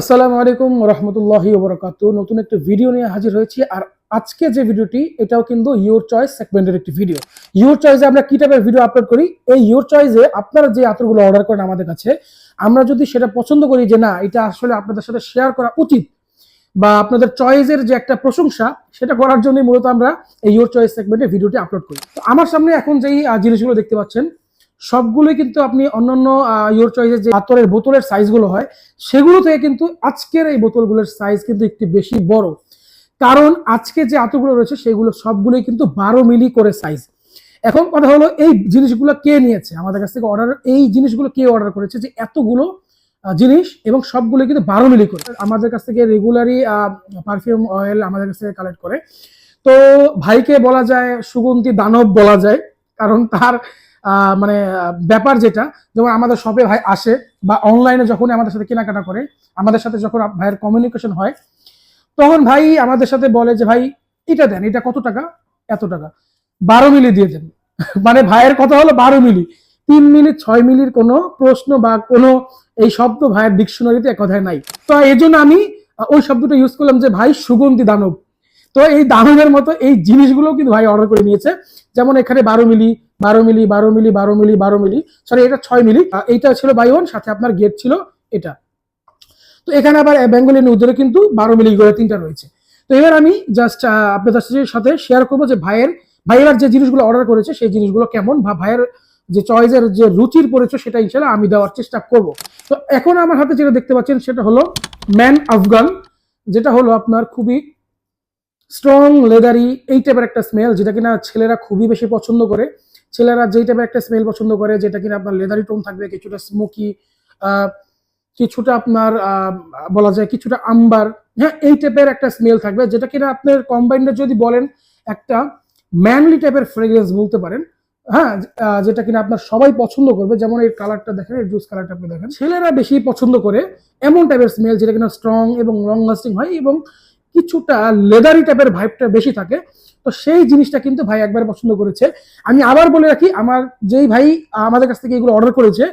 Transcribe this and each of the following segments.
আসসালামু আলাইকুম রহমতুল্লাহি ওবরাকাত। নতুন একটা ভিডিও নিয়ে হাজির হয়েছি। আর আজকে যে ভিডিওটি, এটাও কিন্তু ইউর চয়েস সেগমেন্টের একটি ভিডিও। ইউর চয়েসে আমরা কি টাইপের ভিডিও আপলোড করি? এই ইউর চয়েসে আপনারা যে আতরগুলো অর্ডার করেন আমাদের কাছে, আমরা যদি সেটা পছন্দ করি যে না, এটা আসলে আপনাদের সাথে শেয়ার করা উচিত, বা আপনাদের চয়েসের যে একটা প্রশংসা, সেটা করার জন্যই মূলত আমরা এই ইউর চয়েস সেগমেন্টে ভিডিওটি আপলোড করি। তো আমার সামনে এখন যেই জিনিসগুলো দেখতে পাচ্ছেন সবগুলোই কিন্তু আপনি অন্যান্য ইউর চয়েসের যে আতরের বোতলের সাইজগুলো হয়, সেগুলো থেকে কিন্তু আজকের এই বোতলগুলোর সাইজ কিন্তু একটু বেশি বড়। কারণ আজকে যে আতরগুলো রয়েছে, সেগুলো সবগুলোই কিন্তু বারো মিলি করে সাইজ এখন কথা হলো, এই জিনিসগুলো কে নিয়েছে? আমাদের কাছ থেকে অর্ডার এই জিনিসগুলো কে অর্ডার করেছে? যে এতগুলো জিনিস এবং সবগুলো কিন্তু বারো মিলি করে। আমাদের কাছ থেকে রেগুলারই পারফিউম অয়েল আমাদের কাছ থেকে কালেক্ট করে। তো ভাইকে বলা যায়, সুগন্ধি দানব বলা যায়, কারণ তার মানে ব্যাপার যেটা, যেমন আমাদের শপে ভাই আসে বা অনলাইনে যখন আমাদের সাথে কেনাকাটা করে, আমাদের সাথে যখন ভাইয়ের কমিউনিকেশন হয়, তখন ভাই আমাদের সাথে বলে যে, ভাই, এটা দেন, এটা কত টাকা? এত টাকা। বারো মিলি দিয়ে দেন। মানে ভাইয়ের কথা হলো বারো মিলি। তিন মিলি, ছয় মিলির কোনো প্রশ্ন বা কোনো এই শব্দ ভাইয়ের ডিকশনারিতে এক কথায় নাই। তো এই জন্য আমি ওই শব্দটা ইউজ করলাম যে, ভাই, সুগন্ধি দানব। তো এই দানবের মতো এই জিনিসগুলো কিন্তু ভাই অর্ডার করে নিয়েছে। যেমন এখানে বারো মিলি বারো মিলি বারো মিলি বারো মিলি বারো মিলি সরি এটা ছয় মিলি। এইটা ছিল বাই ওয়ান সাথে আপনার গেট ছিল এটা। তো এখানে আবার বেঙ্গলি নদীরও কিন্তু বারো মিলি করে তিনটা রয়েছে। তো এবার আমি জাস্ট আপনাদের সাথে শেয়ার করব যে ভাইয়ের ভাই এবার যে জিনিসগুলো অর্ডার করেছে, সেই জিনিসগুলো কেমন বা ভাইয়ের যে চয়েসের যে রুচির পরিচয়, সেটা ইনশাল্লাহ আমি দেওয়ার চেষ্টা করব। তো এখন আমার হাতে যেটা দেখতে পাচ্ছেন, সেটা হলো ম্যান আফগান যেটা হলো আপনার খুবই স্ট্রং, লেদারি এই টাইপের একটা স্মেল যেটা কিনা ছেলেরা খুবই বেশি পছন্দ করে। ছেলেরা যেই টাইপের একটা স্মেল পছন্দ করে, যেটা কিনা আপনার লেদারি টোন থাকবে, কিছুটা স্মোকি কিছুটা আপনার বলা যায় কিছুটা আম্বার হ্যাঁ এই টাইপের একটা স্মেল থাকবে, যেটা কিনা আপনার কম্বাইন্ডে যদি বলেন একটা ম্যানলি টাইপের ফ্রেগ্রেন্স বলতে পারেন হ্যাঁ যেটা কিনা আপনার সবাই পছন্দ করবে, যেমন এই কালারটা দেখেন, এই জুস কালারটা আপনি দেখেন। ছেলেরা বেশি পছন্দ করে এমন টাইপের স্মেল যেটা কিনা স্ট্রং এবং লং লাস্টিং হয় এবং কিছুটা লেদারি টাইপের ভাইবটা বেশি থাকে। তো সেই জিনিসটা কিন্তু ভাই একবার পছন্দ করেছে। আমি আবার বলে রাখি, আমার যেই ভাই আমাদের কাছ থেকে এগুলো অর্ডার করেছে,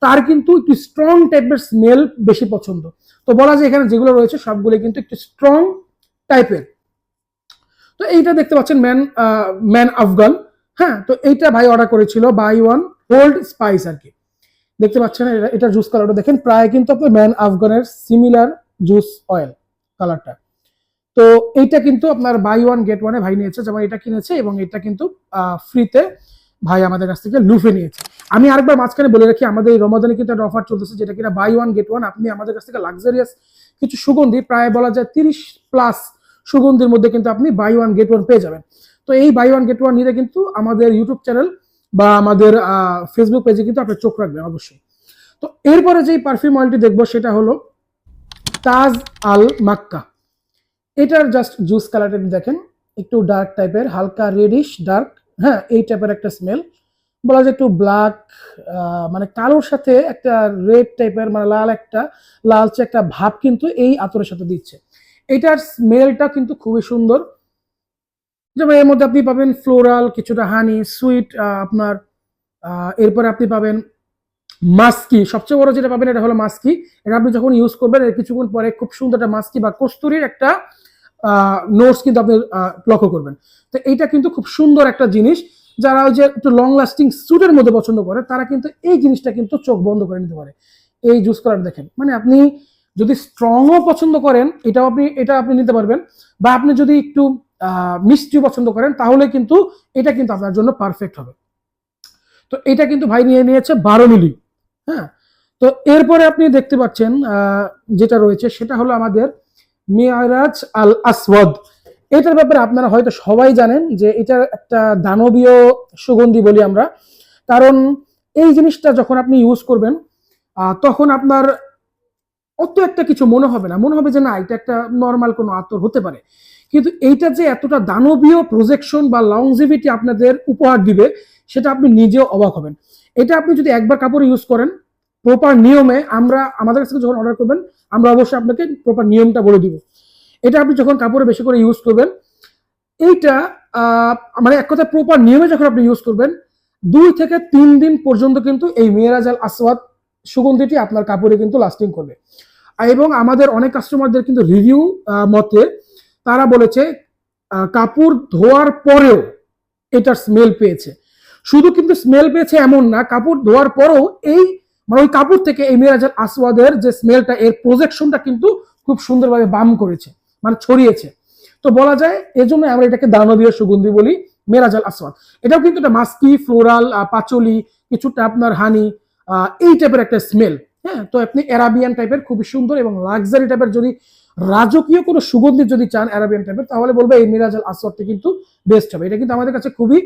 তার কিন্তু একটু স্ট্রং টাইপের স্মেল বেশি পছন্দ। তো বলা যায় এখানে যেগুলো রয়েছে সবগুলো কিন্তু একটু স্ট্রং টাইপের তো এইটা দেখতে পাচ্ছেন ম্যান ম্যান আফগান হ্যাঁ তো এইটা ভাই অর্ডার করেছিল বাই ওয়ান গোল্ড স্পাইস আর কি। দেখতে পাচ্ছেন, এটা- এটার জুস কালারটা দেখেন। প্রায় কিন্তু আপনার ম্যান আফগানের সিমিলার জুস অয়েল কালারটা তো এইটা কিন্তু আপনার বাই ওয়ান গেট ওয়ানে ভাই নিয়েছে, যেমন এটা কিনেছে এবং এটা কিন্তু ফ্রিতে ভাই আমাদের কাছ থেকে লুফে নিয়েছে। আমি আরেকবার মাঝখানে বলে রাখি, আমাদের এই রমাদানে কিন্তু একটা অফার চলতেছে, যেটা কিনা বাই ওয়ান গেট ওয়ান আপনি আমাদের কাছ থেকে লাক্সারিয়াস কিছু সুগন্ধি, প্রায় বলা যায় তিরিশ প্লাস সুগন্ধির মধ্যে কিন্তু আপনি বাই ওয়ান গেট ওয়ান পেয়ে যাবেন। তো এই বাই ওয়ান গেট ওয়ান নিতে কিন্তু আমাদের ইউটিউব চ্যানেল বা আমাদের ফেসবুক পেজে কিন্তু আপনি চোখ রাখবেন অবশ্যই। তো এরপরে যেই পারফিউম অয়েলটি দেখব, সেটা হলো তাজ আল মাক্কা এটার জাস্ট জুস কালারটা দেখেন, একটু ডার্ক টাইপের হালকা রেডিশ ডার্ক হ্যাঁ এই টাইপের একটা স্মেল বলা যায় একটু ব্ল্যাক মানে কালোর সাথে একটা রেড টাইপের মানে লাল একটা, লালচে একটা ভাব কিন্তু এই আতরের সাথে দিচ্ছে। এটার স্মেলটা কিন্তু খুবই সুন্দর। যেমন এর মধ্যে আপনি পাবেন ফ্লোরাল কিছুটা হানি সুইট আপনার এরপরে আপনি পাবেন মাস্কি সবচেয়ে বড় যেটা পাবেন এটা হলো মাস্কি এটা আপনি যখন ইউজ করবেন, এর কিছুক্ষণ পরে খুব সুন্দর একটা মাস্কি বা কস্তুরির একটা নোটস কিন্তু আপনি লক্ষ্য করবেন। তো এইটা কিন্তু খুব সুন্দর একটা জিনিস। যারা ওই যে একটু লং লাস্টিং স্যুটের মধ্যে পছন্দ করে তারা কিন্তু এই জিনিসটা কিন্তু চোখ বন্ধ করে নিতে পারে। এই জুস কালার দেখেন। মানে আপনি যদি স্ট্রংও পছন্দ করেন এটাও আপনি এটা আপনি নিতে পারবেন। বা আপনি যদি একটু আহ, মিষ্টিও পছন্দ করেন তাহলে কিন্তু এটা কিন্তু আপনার জন্য পারফেক্ট হবে। তো এটা কিন্তু ভাই নিয়ে নিয়েছে বারো মিলি। হ্যাঁ? তো এরপরে আপনি দেখতে পাচ্ছেন যেটা রয়েছে সেটা হলো আমাদের মিয়ারাজ আল আসওয়াদ। এটার ব্যাপারে আপনারা হয়তো সবাই জানেন যে এটা একটা দানবীয় সুগন্ধি বলি আমরা। কারণ এই জিনিসটা যখন আপনি ইউজ করবেন তখন আপনার অত একটা কিছু মনে হবে না। মনে হবে যে না, এটা একটা নর্মাল কোনো আতর হতে পারে। কিন্তু এইটা যে এতটা দানবীয় প্রজেকশন বা লংজিভিটি আপনাদের উপহার দিবে, সেটা আপনি নিজেও অবাক হবেন। এটা আপনি যদি একবার কাপড় ইউজ করেন প্রপার নিয়মে আমরা, আমাদের কাছে যখন অর্ডার করবেন, আমরা অবশ্যই আপনাকে প্রপার নিয়মটা বলে দিব। এটা আপনি যখন কাপড়ে বেশি করে ইউজ করবেন, এইটা মানে এক কথা প্রপার নিয়মে যখন আপনি ইউজ করবেন, দুই থেকে তিন দিন পর্যন্ত কিন্তু এই মেয়েরাজ আল আসওয়াদ সুগন্ধিটি আপনার কাপড়ে কিন্তু লাস্টিং করবে। এবং আমাদের অনেক কাস্টমারদের কিন্তু রিভিউ মতে তারা বলেছে কাপড় ধোয়ার পরেও এটার স্মেল পেয়েছে। শুধু কিন্তু স্মেল পেয়েছে এমন না, কাপড় ধোয়ার পরেও এই মানে ওই কাপড় থেকে এই মিরাজাল আসওয়াদের যে স্মেলটা এর প্রজেকশনটা কিন্তু খুব সুন্দরভাবে বাম করেছে মানে ছড়িয়েছে। তো বলা যায় এজন্য আমরা এটাকে দানবীয় সুগন্ধি বলি মেরাজাল আসওয়াদ। এটাও কিন্তু একটা মাস্কি ফ্লোরাল পাচলি, কিছুটা আপনার হানি এই টাইপের একটা স্মেল হ্যাঁ তো আপনি অ্যারাবিয়ান টাইপের খুবই সুন্দর এবং লাক্সারি টাইপের যদি রাজকীয় কোনো সুগন্ধি যদি চান অ্যারাবিয়ান টাইপের তাহলে বলব এই মিরাজাল আসওয়াদটা কিন্তু বেস্ট হবে। এটা কিন্তু আমাদের কাছে খুবই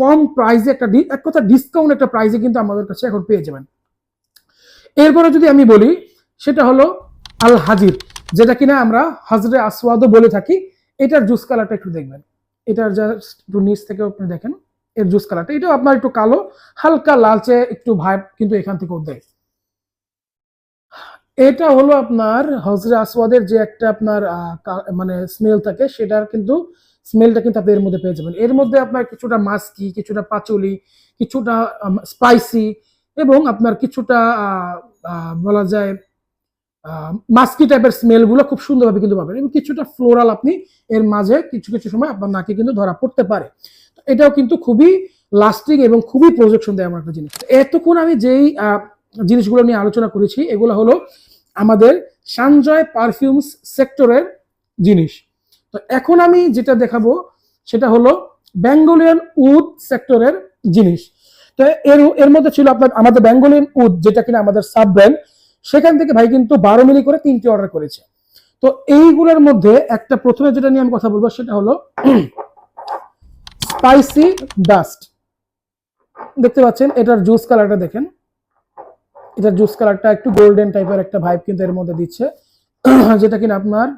কম প্রাইসে একটা, এক কথা ডিসকাউন্ট একটা প্রাইসে কিন্তু আমাদের কাছে এখন পেয়ে যাবেন। এরপরে যদি আমি বলি, সেটা হলো আল হাজির যেটা কিনা আমরা হাজরে আসওয়াদও বলে থাকি। এটার জুস কালারটা একটু দেখবেন। এটার জাস্ট একটু নিচ থেকে আপনি দেখেন, এর জুস কালারটা এটাও আপনার একটু কালো, হালকা লালচে একটু ভাইব কিন্তু এখান থেকেও দেয়। এটা হলো আপনার হজরে আসওয়াদের যে একটা আপনার মানে স্মেল থাকে, সেটার কিন্তু স্মেলটা কিন্তু আপনি এর মধ্যে পেয়ে যাবেন। এর মধ্যে আপনার কিছুটা মাস্কি, কিছুটা পাচলি, কিছুটা স্পাইসি এবং আপনার কিছুটা বলা যায় মাস্কি টাইপের স্মেলগুলো খুব সুন্দরভাবে কিন্তু পাবেন। এবং কিছুটা ফ্লোরাল আপনি এর মাঝে কিছু কিছু সময় আপনার নাকে কিন্তু ধরা পড়তে পারে। তো এটাও কিন্তু খুবই লাস্টিং এবং খুবই প্রজেকশন দেয় আমার একটা জিনিস। এতক্ষণ আমি যেই জিনিসগুলো নিয়ে আলোচনা করেছি, এগুলো হলো আমাদের সানজয় পারফিউমস সেক্টরের জিনিস। তো এখন আমি যেটা দেখাবো, সেটা হলো বেঙ্গলিয়ান উড সেক্টরের জিনিস। তো এর এর মধ্যে ছিল আপনার আমাদের বেঙ্গলিয়ান উড যেটা কিনা আমাদের সাব ব্র্যান্ড। সেখান থেকে ভাই কিন্তু বারো মিলি করে তিনটি অর্ডার করেছে। তো এইগুলোর মধ্যে একটা প্রথমে যেটা নিয়ে আমি কথা বলব সেটা হলো স্পাইসি ডাস্ট দেখতে পাচ্ছেন, এটার জুস কালারটা দেখেন। এটার জুস কালারটা একটু গোল্ডেন টাইপের একটা ভাইব কিন্তু এর মধ্যে দিচ্ছে। যেটা কিনা আপনার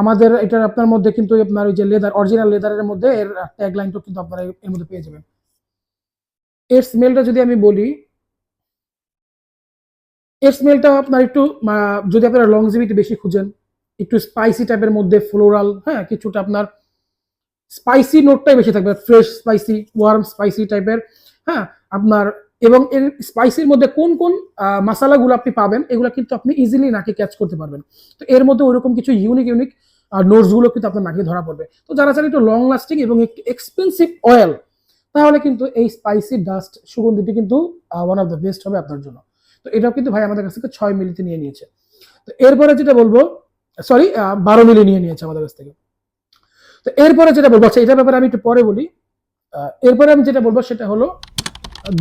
আমাদের, এটার আপনার মধ্যে কিন্তু আপনার ওই যে লেদার অরিজিনাল লেদারের মধ্যে এর ট্যাগ লাইনটা কিন্তু আপনারা এর মধ্যে পেয়ে যাবেন। এর স্মেলটা যদি আমি বলি, এর স্মেলটা আপনার একটু যদি আপনারা লংজিভিটি বেশি খুঁজেন, একটু স্পাইসি টাইপের মধ্যে ফ্লোরাল হ্যাঁ কিছুটা আপনার স্পাইসি নোটটাই বেশি থাকবে ফ্রেশ স্পাইসি ওয়ার্ম স্পাইসি টাইপের হ্যাঁ আপনার, এবং এর স্পাইসির মধ্যে কোন কোন মশালাগুলো আপনি পাবেন, এগুলো কিন্তু আপনি ইজিলি নাকে ক্যাচ করতে পারবেন। তো এর মধ্যে ওইরকম কিছু ইউনিক ইউনিক নোটসগুলো কিন্তু আপনার নাকে ধরা পড়বে। তো যারা চান একটু লং লাস্টিং এবং একটু এক্সপেন্সিভ অয়েল তাহলে কিন্তু এই স্পাইসি ডাস্ট সুগন্ধিটি কিন্তু ওয়ান অফ দ্য বেস্ট হবে আপনার জন্য। তো এটাও কিন্তু ভাই আমাদের কাছ থেকে ছয় মিলিতে নিয়ে নিয়েছে। তো এরপরে যেটা বলব সরি বারো মিলি নিয়ে নিয়েছে আমাদের কাছ থেকে। তো এরপরে যেটা বলব আচ্ছা এটার ব্যাপারে আমি একটু পরে বলি। এরপরে আমি যেটা বলব সেটা হলো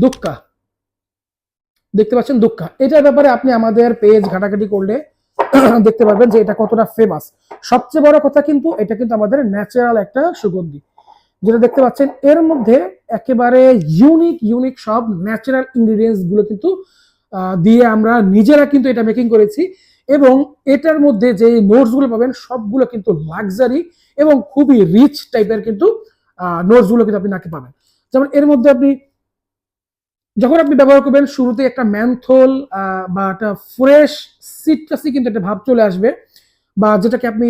দুক্কা। দেখতে পাচ্ছেন দুক্কা। এটার ব্যাপারে আপনি আমাদের পেজ ঘাটাঘাটি করলে দেখতে পারবেন যে এটা কতটা ফেমাস সবচেয়ে বড় কথা কিন্তু, এটা কিন্তু আমাদের ন্যাচারাল একটা সুগন্ধি। যেটা দেখতে পাচ্ছেন, এর মধ্যে একেবারে ইউনিক ইউনিক সব ন্যাচারাল ইনগ্রিডিয়েন্টসগুলো কিন্তু দিয়ে আমরা নিজেরা কিন্তু এটা মেকিং করেছি এবং এটার মধ্যে যে নোটসগুলো পাবেন, সবগুলো কিন্তু লাক্সারি এবং খুবই রিচ টাইপের কিন্তু নোটসগুলো কিন্তু আপনি নাকি পাবেন। যেমন এর মধ্যে আপনি যখন আপনি ব্যবহার করবেন, শুরুতে একটা ম্যানথল বা একটা ফ্রেশ সিট্রাসি কিন্তু একটা ভাব চলে আসবে। বা যেটাকে আপনি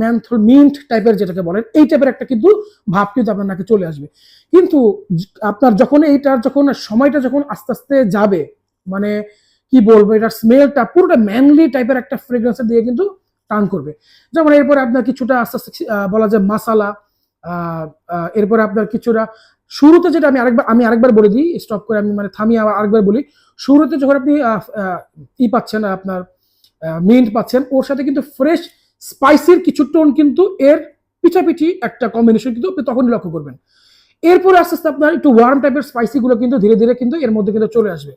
ম্যানথল মিন্ট টাইপের যেটাকে বলেন এই টাইপের একটা কিন্তু ভাব কিন্তু আপনার নাকি চলে আসবে। কিন্তু আপনার যখন এইটার যখন সময়টা যখন আস্তে আস্তে যাবে মানে কি বলব এটার স্মেলটা পুরোটা ম্যানলি টাইপের একটা ফ্রেগ্রেন্সের দিয়ে কিন্তু টান করবে। যেমন এরপরে আপনার কিছুটা আস্তে আস্তে বলা যায় আহ, এরপরে আপনার কিছুটা শুরুতে যেটা আমি আরেকবার আমি আরেকবার বলে দিই স্টপ করে আমি মানে থামিয়ে আবার আরেকবার বলি শুরুতে যখন আপনি ই পাচ্ছেন আপনার মিন্ট পাচ্ছেন। ওর সাথে কিন্তু ফ্রেশ স্পাইসির কিছু টোন কিন্তু এর পিছাপিছি একটা কম্বিনেশন কিন্তু আপনি তখনই লক্ষ্য করবেন। এরপরে আস্তে আস্তে আপনার একটু ওয়ার্ম টাইপের স্পাইসি গুলো কিন্তু ধীরে ধীরে কিন্তু এর মধ্যে কিন্তু চলে আসবে।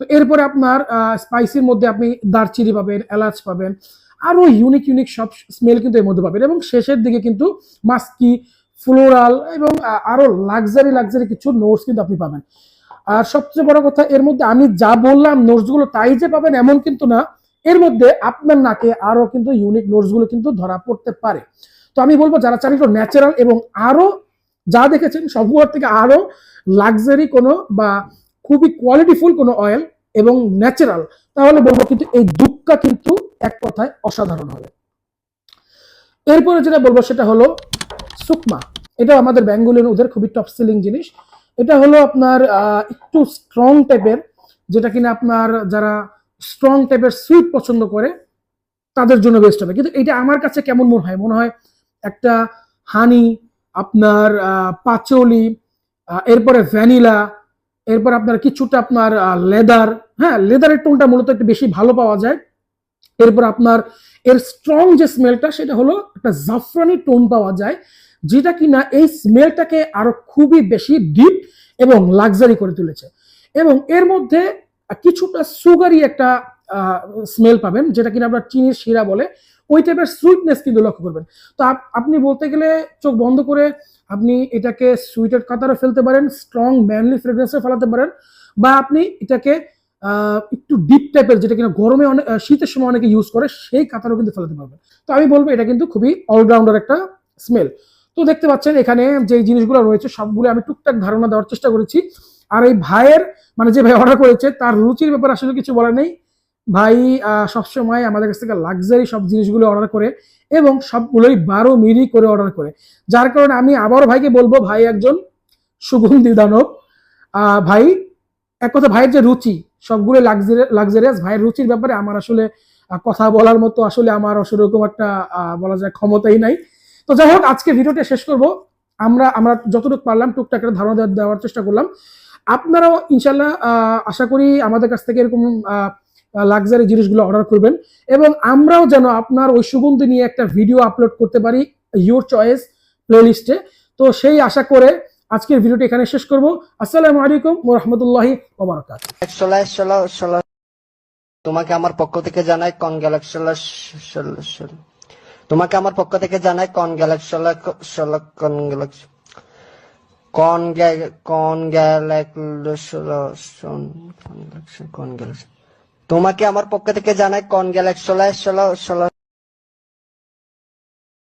তো এরপরে আপনার স্পাইসির মধ্যে আপনি দারচিনি পাবেন, এলাচ পাবেন, আরও ইউনিক ইউনিক সব স্মেল কিন্তু এর মধ্যে পাবেন। এবং শেষের দিকে কিন্তু মাস্কি ফ্লোরাল এবং আরও আরও লাক্সারি লাক্সারি কিছু নোটস কিন্তু আপনি পাবেন। আর সবচেয়ে বড় কথা, এর মধ্যে আমি যা বললাম নোটসগুলো তাই যে পাবেন এমন কিন্তু না। এর মধ্যে আপনার নাকে আরও কিন্তু ইউনিক নোটসগুলো কিন্তু ধরা পড়তে পারে। তো আমি বলব, যারা চান একটু ন্যাচারাল এবং আরও যা দেখেছেন, সবগুলোর থেকে আরও লাক্সারি কোনো বা খুবই কোয়ালিটিফুল কোনো অয়েল এবং ন্যাচারাল তাহলে বলব কিন্তু এই দুঃখটা কিন্তু এক কথায় অসাধারণ হবে। এরপরে যেটা বলব সেটা হলো সুকমা। এটা আমাদের বেঙ্গলিয়ান ওদের খুবই টপ সেলিং জিনিস। এটা হলো আপনার একটু স্ট্রং টাইপের যেটা কিনা আপনার যারা স্ট্রং টাইপের সুইট পছন্দ করে, তাদের জন্য বেস্ট হবে। কিন্তু এটা আমার কাছে কেমন মনে হয়? মনে হয় একটা হানি আপনার পাচলি এরপরে ভ্যানিলা এরপর আপনার কিছুটা আপনার লেদার হ্যাঁ লেদারের টোনটা মূলত একটু বেশি ভালো পাওয়া যায়। এরপর আপনার এর স্ট্রং যে স্মেলটা সেটা হলো একটা জাফরানি টোন পাওয়া যায়, যেটা কিনা এই স্মেলটাকে আরও খুবই বেশি ডিপ এবং লাক্সারি করে তুলেছে। এবং এর মধ্যে কিছুটা সুগারি একটা স্মেল পাবেন, যেটা কিনা আপনার চিনির শিরা বলে, ওই টাইপের সুইটনেস কিন্তু লক্ষ্য করবেন। তো আপ- আপনি বলতে গেলে চোখ বন্ধ করে আপনি এটাকে সুইটের কাতারে ফেলতে পারেন স্ট্রং ম্যানলি ফ্রেগ্রেন্সে ফেলাতে পারেন, বা আপনি এটাকে একটু ডিপ টাইপের যেটা কিনা গরমে অনেক শীতের সময় অনেকে ইউজ করে, সেই কাতারও কিন্তু ফেলাতে পারবেন। তো আমি বলব এটা কিন্তু খুবই অলরাউন্ডার একটা স্মেল তো দেখতে পাচ্ছেন এখানে যে জিনিসগুলো রয়েছে, সবগুলো আমি টুকটাক ধারণা দেওয়ার চেষ্টা করেছি। আর এই ভাইয়ের মানে যে ভাই অর্ডার করেছে, তার রুচির ব্যাপারে আসলে কিছু বলার নেই। ভাই সবসময় আমাদের কাছ থেকে লাক্সারি সব জিনিসগুলো অর্ডার করে এবং সবগুলোই বারো মিলি করে অর্ডার করে। যার কারণে আমি আবারও ভাইকে বলব, ভাই একজন সুগন্ধি দানব। ভাই, এক কথা, ভাইয়ের যে রুচি, সবগুলো লাক্সারিয়াস ভাইয়ের রুচির ব্যাপারে আমার আসলে কথা বলার মতো আসলে আমার সেরকম একটা বলা যায় ক্ষমতাই নাই। তো যাই হোক, আজকে ভিডিওটা শেষ করব। আমরা আমরা যতটুকু পারলাম, টুকটাক ধারণা দেওয়ার চেষ্টা করলাম। আপনারাও ইনশাল্লাহ আশা করি আমাদের কাছ থেকে এরকম লাক্সারি জিনিসগুলো অর্ডার করবেন। এবং আমরাও যেন আপনার ওই সুগন্ধি নিয়ে একটা ভিডিও আপলোড করতে পারি ইউর চয়েস প্লেলিস্টে তো সেই আশা করে আজকের ভিডিওটি এখানে শেষ করব। আসসালামু আলাইকুম রাহমাতুল্লাহি ষোলো তোমাকে আমার পক্ষ থেকে জানাই কন তোমাকে আমার পক্ষ থেকে জানাই কন গ্যালাক্সি কন গ্যালাক্সি তোমাকে আমার পক্ষ থেকে জানাই কন